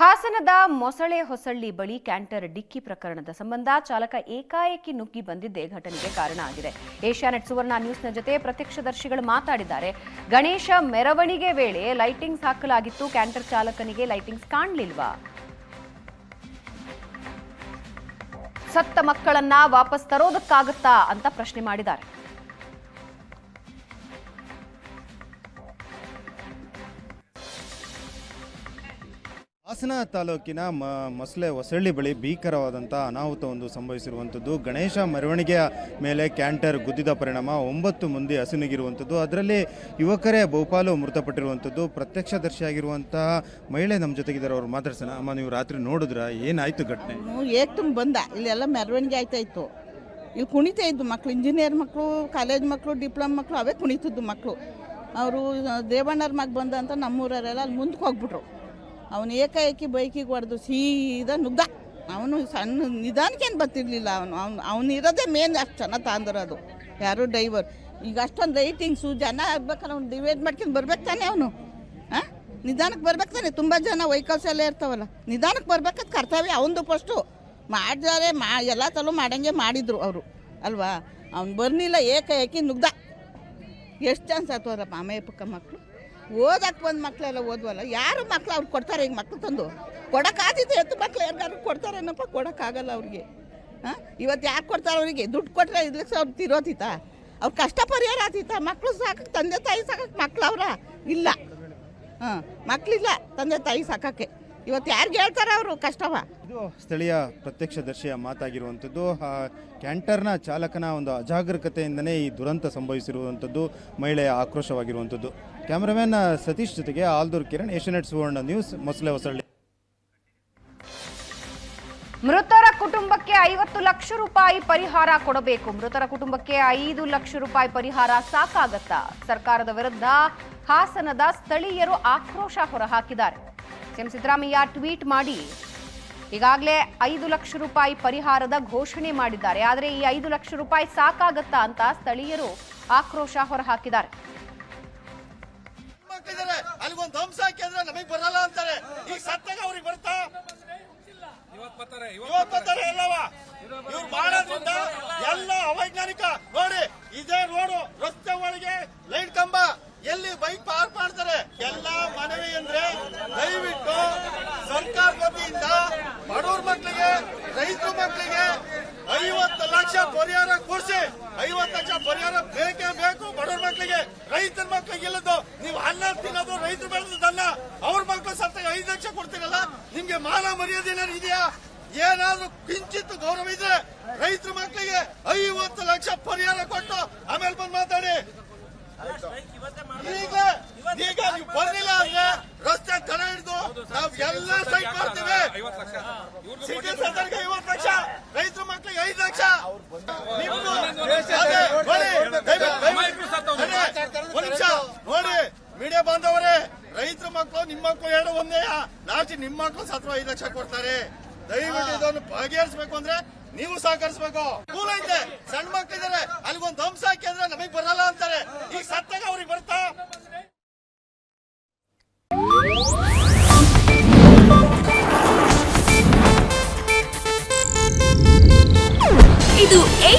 ಹಾಸನದ ಮೊಸಳೆ ಹೊಸಳ್ಳಿ ಬಳಿ ಕ್ಯಾಂಟರ್ ಡಿಕ್ಕಿ ಪ್ರಕರಣದ ಸಂಬಂಧ ಚಾಲಕ ಏಕಾಏಕಿ ನುಗ್ಗಿ ಬಂದಿದ್ದೇ ಘಟನೆಗೆ ಕಾರಣ ಆಗಿದೆ. ಏಷ್ಯಾನೆಟ್ ಸುವರ್ಣ ನ್ಯೂಸ್ನ ಜೊತೆ ಪ್ರತ್ಯಕ್ಷದರ್ಶಿಗಳು ಮಾತಾಡಿದ್ದಾರೆ. ಗಣೇಶ ಮೆರವಣಿಗೆ ವೇಳೆ ಲೈಟಿಂಗ್ಸ್ ಹಾಕಲಾಗಿತ್ತು. ಕ್ಯಾಂಟರ್ ಚಾಲಕನಿಗೆ ಲೈಟಿಂಗ್ಸ್ ಕಾಣಲಿಲ್ವಾ? ಸತ್ತ ಮಕ್ಕಳನ್ನ ವಾಪಸ್ ತರೋದಕ್ಕಾಗತ್ತಾ ಅಂತ ಪ್ರಶ್ನೆ ಮಾಡಿದ್ದಾರೆ. ಹಾಸನ ತಾಲೂಕಿನ ಮ ಮೊಸಳೆ ಹೊಸಳ್ಳಿ ಬಳಿ ಭೀಕರವಾದಂಥ ಅನಾಹುತ ಒಂದು ಸಂಭವಿಸಿರುವಂಥದ್ದು. ಗಣೇಶ ಮೆರವಣಿಗೆಯ ಮೇಲೆ ಕ್ಯಾಂಟರ್ ಗುದ್ದಿದ ಪರಿಣಾಮ ಒಂಬತ್ತು ಮಂದಿ ಹಸಿನಿಗಿರುವಂಥದ್ದು. ಅದರಲ್ಲಿ ಯುವಕರೇ ಬಹುಪಾಲು ಮೃತಪಟ್ಟಿರುವಂಥದ್ದು. ಪ್ರತ್ಯಕ್ಷದರ್ಶಿಯಾಗಿರುವಂತಹ ಮಹಿಳೆ ನಮ್ಮ ಜೊತೆಗಿದ್ದಾರೆ. ಅವ್ರು ಮಾತಾಡ್ಸೋಣ. ಅಮ್ಮ, ನೀವು ರಾತ್ರಿ ನೋಡಿದ್ರ? ಏನಾಯಿತು ಘಟನೆ? ಏಕ್ ತುಂಬ ಬಂದ. ಇಲ್ಲೆಲ್ಲ ಮೆರವಣಿಗೆ ಆಯ್ತಾ ಇತ್ತು. ಇಲ್ಲಿ ಕುಣಿತಾ ಇದ್ದು ಮಕ್ಕಳು ಇಂಜಿನಿಯರ್ ಮಕ್ಕಳು ಕಾಲೇಜ್ ಮಕ್ಕಳು ಡಿಪ್ಲೊಮ್ ಮಕ್ಕಳು ಅವೇ ಕುಣಿತಿದ್ದು ಮಕ್ಕಳು ಅವರು ದೇವಣ್ಣರ ಮಗ ಬಂದ ಅಂತ ನಮ್ಮೂರವರೆಲ್ಲ ಅಲ್ಲಿ ಮುಂದಕ್ಕೆ ಹೋಗ್ಬಿಟ್ರು. ಅವನು ಏಕಾಏಕಿ ಬೈಕಿಗೆ ಹೊಡೆದು ಸೀದಾ ನುಗ್ಗ ಅವನು ಸಣ್ಣ ನಿಧಾನಕ್ಕೇನು ಬರ್ತಿರ್ಲಿಲ್ಲ ಅವನು. ಅವ್ನು ಅವ್ನು ಇರೋದೇ ಮೇನ್ ಅಷ್ಟು ಚೆನ್ನಾಗಿ ಅದು. ಯಾರು ಡ್ರೈವರ್ ಈಗ ಅಷ್ಟೊಂದು ಲೈಟಿಂಗ್ಸು ಜನ ಆಗ್ಬೇಕಾದ್ರೆ ಅವ್ನು ಡಿವೈಡ್ ಮಾಡ್ಕೊಂಡು ಬರ್ಬೇಕು ತಾನೆ ಅವನು? ಹಾಂ ನಿಧಾನಕ್ಕೆ ಬರ್ಬೇಕು ತಾನೆ? ತುಂಬ ಜನ ವೆಹಿಕಲ್ಸ್ ಎಲ್ಲ ಇರ್ತಾವಲ್ಲ. ನಿಧಾನಕ್ಕೆ ಬರ್ಬೇಕಾದ ಕರ್ತವ್ಯ ಅವನದು ಫಸ್ಟು ಮಾಡಿದಾರೆ, ಮಾ, ಎಲ್ಲ ತಲೂ ಮಾಡಂಗೆ ಮಾಡಿದರು ಅವರು. ಅಲ್ವಾ? ಅವ್ನು ಬರ್ನಿಲ್ಲ ಏಕಾಏಕಿ ನುಗ್ದ. ಎಷ್ಟು ಚಾನ್ಸ್ ಆತವರಪ್ಪ ಅಮ್ಮಯ್ಯ ಪಕ್ಕ ಮಕ್ಕಳು ಓದಕ್ಕೆ ಬಂದು ಮಕ್ಕಳೆಲ್ಲ ಓದ್ವಲ್ಲ? ಯಾರು ಮಕ್ಕಳು ಅವ್ರು ಕೊಡ್ತಾರೆ ಈಗ ಮಕ್ಕಳು ತಂದು? ಕೊಡೋಕ್ಕಾದಿತ್ತು ಎತ್ತು ಮಕ್ಳು ಯಾರಿಗಾರು ಕೊಡ್ತಾರೇನಪ್ಪ ಕೊಡೋಕ್ಕಾಗಲ್ಲ ಅವ್ರಿಗೆ. ಹಾಂ? ಇವತ್ತು ಯಾರು ಕೊಡ್ತಾರೆ ಅವರಿಗೆ? ದುಡ್ಡು ಕೊಟ್ಟರೆ ಇದ್ಲಿಕ್ಕೆ ಅವ್ರು ತಿರೋತೀತ? ಅವ್ರು ಕಷ್ಟ ಪರಿಹಾರ ಆತಿತ್ತ ಮಕ್ಕಳು ಸಾಕಕ್ಕೆ ತಂದೆ ತಾಯಿ ಸಾಕಕ್ಕೆ ಮಕ್ಳು ಅವರ ಇಲ್ಲ. ಹಾಂ ಮಕ್ಕಳಿಲ್ಲ ತಂದೆ ತಾಯಿ ಸಾಕಕ್ಕೆ. ಇವತ್ತು ಯಾರಿಗೆ ಹೇಳ್ತಾರೆ ಅವರು? ಕಷ್ಟವ. ಇದು ಸ್ಥಳೀಯ ಪ್ರತ್ಯಕ್ಷದರ್ಶಿಯ ಮಾತಾಗಿರುವಂಥದ್ದು. ಕ್ಯಾಂಟರ್ನ ಚಾಲಕನ ಒಂದು ಅಜಾಗರೂಕತೆಯಿಂದನೇ ಈ ದುರಂತ ಸಂಭವಿಸಿರುವಂಥದ್ದು ಮಹಿಳೆಯ ಆಕ್ರೋಶವಾಗಿರುವಂಥದ್ದು. ಕ್ಯಾಮರಾಮ್ಯಾನ್ ಸತೀಶ್ ಜೊತೆಗೆ ಆಲ್ದೂರ್ ಕಿರಣ್ ಏಷ್ಯಾನೆಟ್ ಸುವರ್ಣ ನ್ಯೂಸ್ ಮೊಸಳೆ ಹೊಸಳ್ಳಿ. ಮೃತರ ಕುಟುಂಬಕ್ಕೆ ಐವತ್ತು ಲಕ್ಷ ರೂಪಾಯಿ ಪರಿಹಾರ ಕೊಡಬೇಕು. ಮೃತರ ಕುಟುಂಬಕ್ಕೆ ಐದು ಲಕ್ಷ ರೂಪಾಯಿ ಪರಿಹಾರ ಸಾಕಾಗತ್ತಾ? ಸರ್ಕಾರದ ವಿರುದ್ಧ ಹಾಸನದ ಸ್ಥಳೀಯರು ಆಕ್ರೋಶ ಹೊರಹಾಕಿದ್ದಾರೆ. ಸಿಎಂ ಸಿದ್ದರಾಮಯ್ಯ ಟ್ವೀಟ್ ಮಾಡಿ ಈಗಾಗಲೇ ಐದು ಲಕ್ಷ ರೂಪಾಯಿ ಪರಿಹಾರದ ಘೋಷಣೆ ಮಾಡಿದ್ದಾರೆ. ಆದರೆ ಈ ಐದು ಲಕ್ಷ ರೂಪಾಯಿ ಸಾಕಾಗತ್ತಾ ಅಂತ ಸ್ಥಳೀಯರು ಆಕ್ರೋಶ ಹೊರಹಾಕಿದ್ದಾರೆ. ಎಲ್ಲ ಅವೈಜ್ಞಾನಿಕ ನೋಡಿ ಇದೇ ರೋಡು ರಸ್ತೆ ಒಳಗೆ ಲೈಟ್ ಕಂಬ ಎಲ್ಲಿ ಬೈಕ್ ಪಾರ್ಕ್ ಮಾಡ್ತಾರೆ? ಎಲ್ಲ ಮನವಿ ಅಂದ್ರೆ ದಯವಿಟ್ಟು ಮಕ್ಕಳಿಗೆ, ರೈತರ ಮಕ್ಕಳಿಗೆ ಐವತ್ತು ಲಕ್ಷ ಪರಿಹಾರ ಕೊಡಿಸಿ, ಐವತ್ತು ಲಕ್ಷ ಪರಿಹಾರ ಬೇಕೇ ಬೇಕು ಬಡವ್ರ ಮಕ್ಕಳಿಗೆ. ರೈತರ ಮಕ್ಕಳಿಗೆ ಇಲ್ಲದ್ದು ನೀವು ಅನ್ನ ತಿನ್ನೋದು, ರೈತರು ಬೆಳೆದಲ್ಲ ಅವ್ರ ಮಕ್ಕಳು ಸತ್ತಾಗ ಐದು ಲಕ್ಷ ಕೊಡ್ತೀರಲ್ಲ, ನಿಮ್ಗೆ ಮಾನ ಮರ್ಯಾದೆ ಏನಾದ್ರು ಇದೆಯಾ? ಏನಾದ್ರೂ ಕಿಂಚಿತ್ ಗೌರವ ಇದ್ರೆ ರೈತರ ಮಕ್ಕಳಿಗೆ ಐವತ್ತು ಲಕ್ಷ ಪರಿಹಾರ ಕೊಟ್ಟು ಆಮೇಲೆ ಬಂದು ಮಾತಾಡಿ. ಈಗ ಈಗ ನೀವು ಬರ್ಲಿಲ್ಲ ಅಂದ್ರೆ ರಸ್ತೆ ತಡೆ ಹಿಡಿದು ನಾವ್ ಎಲ್ಲ ಸೈಟ್ ಮಾಡ್ತೀವಿ ಸಿಟಿ ಸರ್ಕಾರಕ್ಕೆ ಐವತ್ತು ಲಕ್ಷ ರೈತರ ಮಕ್ಕಳಿಗೆ ಐದು ಲಕ್ಷ ನಿಮ್ದು ಅದೇ, ನೋಡಿ, ದಯವಿಟ್ಟು- ದಯವಿಟ್ಟು- ಅದೇ, ಒಂದ್ ನಿಮಿಷ ನೋಡಿ ಮೀಡಿಯಾ ಬಾಂಧವರೇ ರೈತರ ಮಕ್ಕಳು ನಿಮ್ಮ ಮಕ್ಕಳು ಎರಡು ಒಂದೇ ಲಾಸ್ಟ್ ನಿಮ್ಮ ಮಕ್ಕಳು ಸತ್ವ ಐದು ಲಕ್ಷ ಕೊಡ್ತಾರೆ. ದಯವಿಟ್ಟು ಇದನ್ನು ಬಗೆಹರಿಸಬೇಕು ಅಂದ್ರೆ ನೀವು ಸಹಕರಿಸಬೇಕು. ಸ್ಕೂಲ್ ಐತೆ. ಸಣ್ಣ ಮಕ್ಕಳಿದ್ದಾರೆ ಅಲ್ಲಿಗೊಂದು ಧ್ವಂಸ ಹಾಕಿ ಅಂದ್ರೆ ನಮಗ್ ಬರಲ್ಲ ಅಂತಾರೆ. ಈಗ ಸತ್ತಾಗ ಅವ್ರಿಗೆ ಬರ್ತಾ?